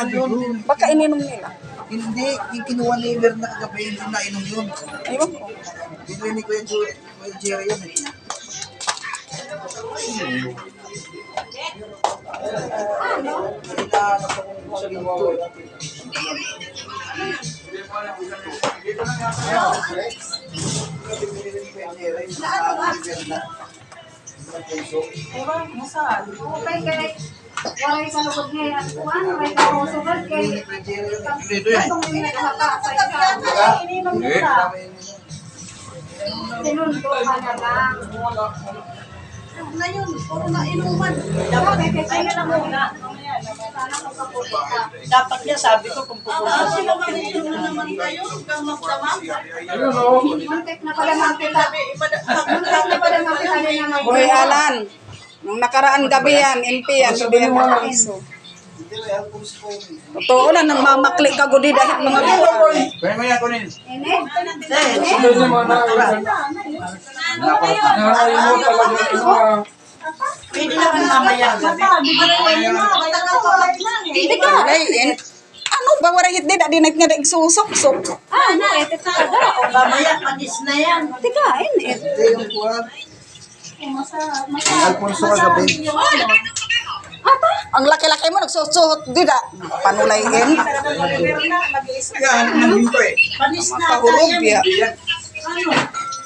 nga yun. Baka ininom nila. Hindi, yung kinuha ni Iber na kagabi, hindi na inom yun. Ewan ko. Binili ni Kuya Jerry yan eh. Kailangan ako kung sa luto. Binili ni Kuya Jerry, yung mga Iber na. Ewan, masal. Okay, kay... Walay ka lugod ngayon. Kuan, may kausugod kay... Eh. Dito yan. Itong may nakakasay ka. Hindi. Sinundo ka na lang. Na yun, puro na inuman. Dapat kay kay na lang muna. Dapat niya sabi ko kung pupunta. Ah, sila manito na naman kayo, kang magdama. Muntik na pala mga kita. Muntik na pala mga kita. Hoy, Alan. Nung nakaraan gabi yan, MP yan, hindi yan yun. Totoo na, nang mamakli ka gudi dahil mga buwan. Kaya mo yan, kunin. Ine? Hindi mo na Nakalimutan talaga yung mga Pwede naman mamaya eh. Hindi ka. Ano ba wala hindi na dinag nga daig susok-sok. Ah, na, ito talaga. Mamaya, panis na yan. Tika, en, en. Hindi, yung kuwan. Yung Alfonso kagabi. Ano, Ang laki-laki mo nagsusuhot di da. Panulay en. Kaya, ano nang hinto eh. panis na ya. Yan. Ano?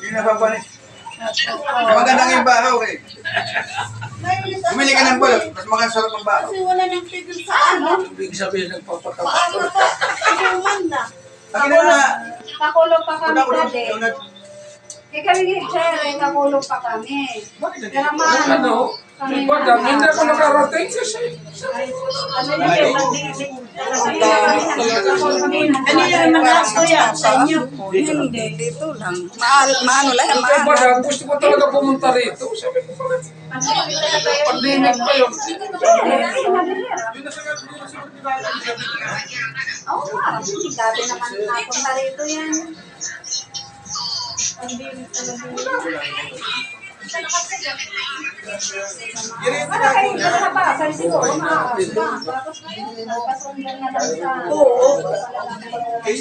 Yung napapanis. Magandang yung bahaw eh. Bumili ka ng bulot, mas makasarap ang bahaw. Kasi wala nang pigil sa ano. Ibig sabihin nagpapatawa. Paano pa? Inuman na. Na na. Kakulong pa kami Una dati. yung nag... Kaya kami ni Jerry, kakulong pa kami. Kaya Ano? Di ba dyan? Hindi ako nakarating kasi. Ano yun? Ano yung mga kuya sa inyo? Hindi, dito lang. Maano lang, ba maano. dyan? Gusto ko talaga pumunta rito. Sabi ko bakit? Pandemic pa yun. Oo nga, dati naman napunta rito yan. Para kayo sa pasal siguro, maaas na. Tapos nagpasundan na lang sa... Oo. Eh.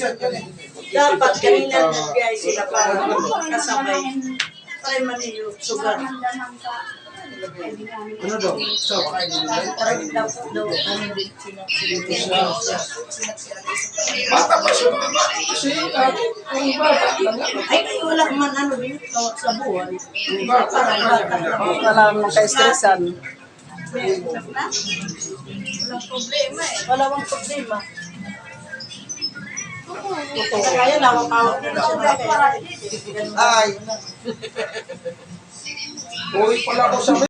Dapat kanina nagbiyay sila para kasabay. Try man niyo sugar. Ano daw? So. Parang daw daw ano din sila. Bata pa siya. Kasi dati, yung bata. Ay, wala man ano sa. Yung bata. Lang. Wala mong ka-stressan. Walang problema eh. Wala bang problema. Kaya nawak-awak na siya. Ay, Uwi pala ako sa